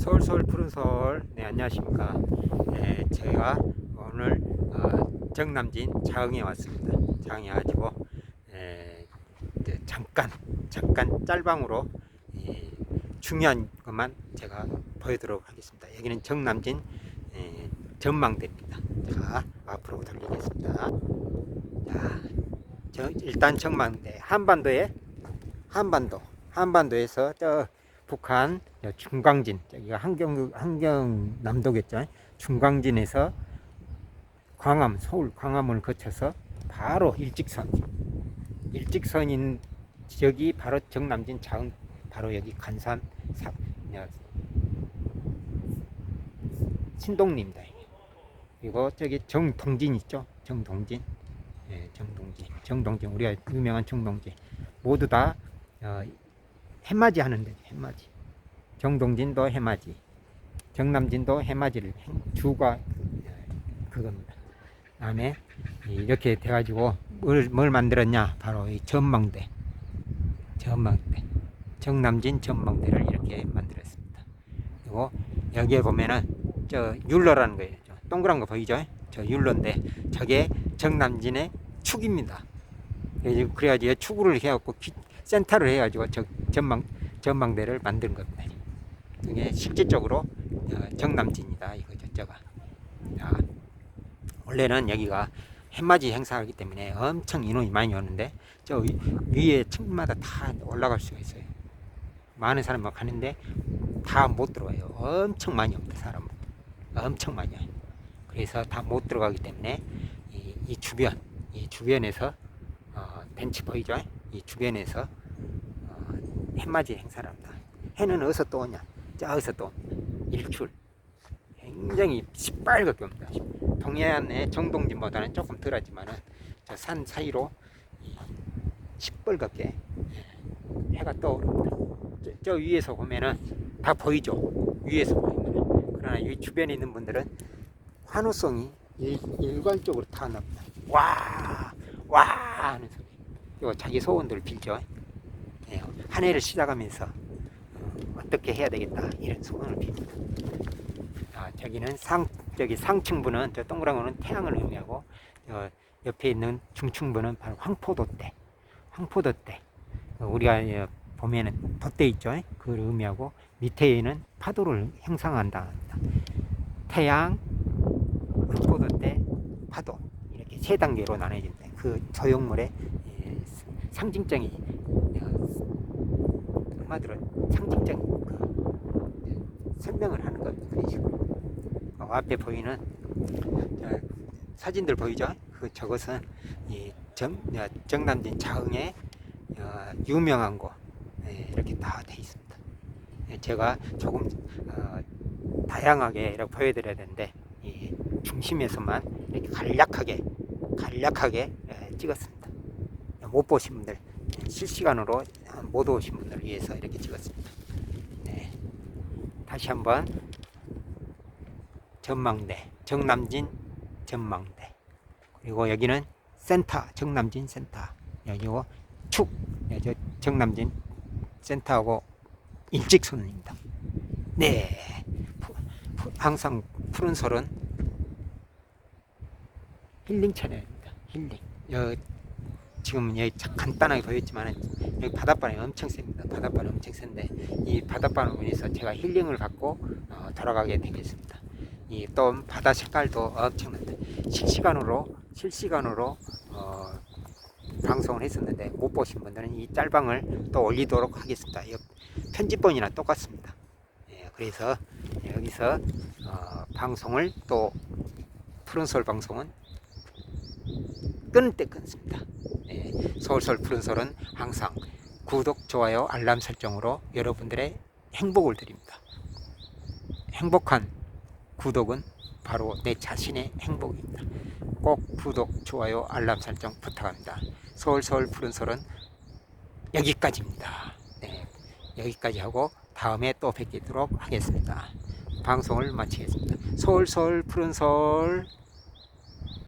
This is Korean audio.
서울서울 푸른서울. 네 안녕하십니까. 네, 제가 오늘 어, 정남진 자흥에 왔습니다. 자흥에 가지고 에, 이제 잠깐 잠깐 짤방으로 이, 중요한 것만 제가 보여드리도록 하겠습니다. 여기는 정남진 에, 전망대입니다. 자 앞으로 돌리겠습니다. 자 저, 일단 전망대 한반도에 한반도 한반도에서 저 북한 저 중광진 여기가 한경 한경 남도겠죠. 중광진에서 광암 서울 광암을 거쳐서 바로 일직선 일직선인 여기 바로 정남진 자흥 바로 여기 간산. 이게. 그리고 저기 정동진 있죠. 정동진 예, 정동진 정동진 우리가 유명한 정동진 모두 다 어, 해맞이 하는데 해맞이 정동진도 해맞이 정남진도 해맞이를 행- 주가 그겁니다. 다음에 이렇게 돼가지고 뭘, 뭘 만들었냐? 바로 이 전망대 전망대 정남진 전망대를 이렇게 만들었습니다. 그리고 여기에 보면은 저 율로라는 거예요. 저 동그란 거 보이죠? 저 율로인데 저게 정남진의 축입니다. 그래가지고 축구를 해갖고 기- 센터를 해가지고 저 전망 전망대를 만든 겁니다. 이게 실질적으로 어, 정남진이다 이거죠, 저가. 자, 원래는 여기가 해맞이 행사하기 때문에 엄청 인원이 많이 오는데 저 위, 위에 층마다 다 올라갈 수가 있어요. 많은 사람이 막 가는데 다 못 들어와요. 엄청 많이 옵니다, 사람. 엄청 많이 와요. 그래서 다 못 들어가기 때문에 이, 이 주변, 이 주변에서 어, 벤치 보이죠? 이 주변에서 어, 해맞이 행사를 합니다. 해는 어디서 또 오냐? 저기서 또. 일출. 굉장히 시빨갛게 옵니다. 동해안의 정동진보다는 조금 덜하지만은 저 산 사이로 이 시뻘겋게 해가 떠오릅니다. 저, 저 위에서 보면은 다 보이죠? 위에서 보이면. 그러나 이 주변에 있는 분들은 환호성이 일, 일괄적으로 다 납니다. 와, 와 하는 소리. 이거 자기 소원들을 빌죠. 예, 한 해를 시작하면서 어, 어떻게 해야 되겠다 이런 소원을 빕니다. 아, 저기는 상 저기 상층부는 저 동그란 거는 태양을 의미하고 어, 옆에 있는 중층부는 바로 황포도대, 황포도대. 어, 우리가 예, 보면은 돛대 있죠. 그걸 의미하고 밑에는 파도를 형상한다. 태양, 황포도대, 파도 이렇게 세 단계로 나눠집니다. 그 소용물의 예, 상징적인 어, 한마디로 상징적인 그 설명을 하는 겁니다. 그런 식으로. 어, 앞에 보이는 저, 사진들 보이죠? 그 저것은 이 정, 어, 정남진 자흥의 어, 유명한 곳 예, 이렇게 다 돼 있습니다. 예, 제가 조금 어, 다양하게 이렇게 보여드려야 되는데 이 중심에서만 이렇게 간략하게 간략하게 예, 찍었습니다. 못 보신 분들 예, 실시간으로 못 오신 분들을 위해서 이렇게 찍었습니다. 네. 다시 한번 전망대 정남진 전망대 그리고 여기는 센터 정남진 센터 여기고 축 예, 저 정남진 센터하고 일직선입니다. 네 항상 푸른 설은 힐링 채널입니다. 힐링. 여, 지금 여기 자- 간단하게 보였지만 여기 바닷바람이 엄청 셉니다. 바닷바람이 엄청 센데 이 바닷바람으로 인해서 제가 힐링을 받고 어, 돌아가게 되겠습니다. 이 또 바다 색깔도 엄청납니다. 실시간으로 실시간으로 어, 방송을 했었는데 못 보신 분들은 이 짤방을 또 올리도록 하겠습니다. 이 편집본이나 똑같습니다. 예, 그래서 여기서 어, 방송을 또 푸른솔 방송은 끊을 때 끊습니다. 예, 서울서울 푸른솔은 항상 구독, 좋아요, 알람 설정으로 여러분들의 행복을 드립니다. 행복한 구독은 바로 내 자신의 행복입니다. 꼭 구독, 좋아요, 알람 설정 부탁합니다. 서울서울 푸른솔은 여기까지입니다. 네, 여기까지 하고 다음에 또 뵙도록 하겠습니다. 방송을 마치겠습니다. 서울서울 푸른솔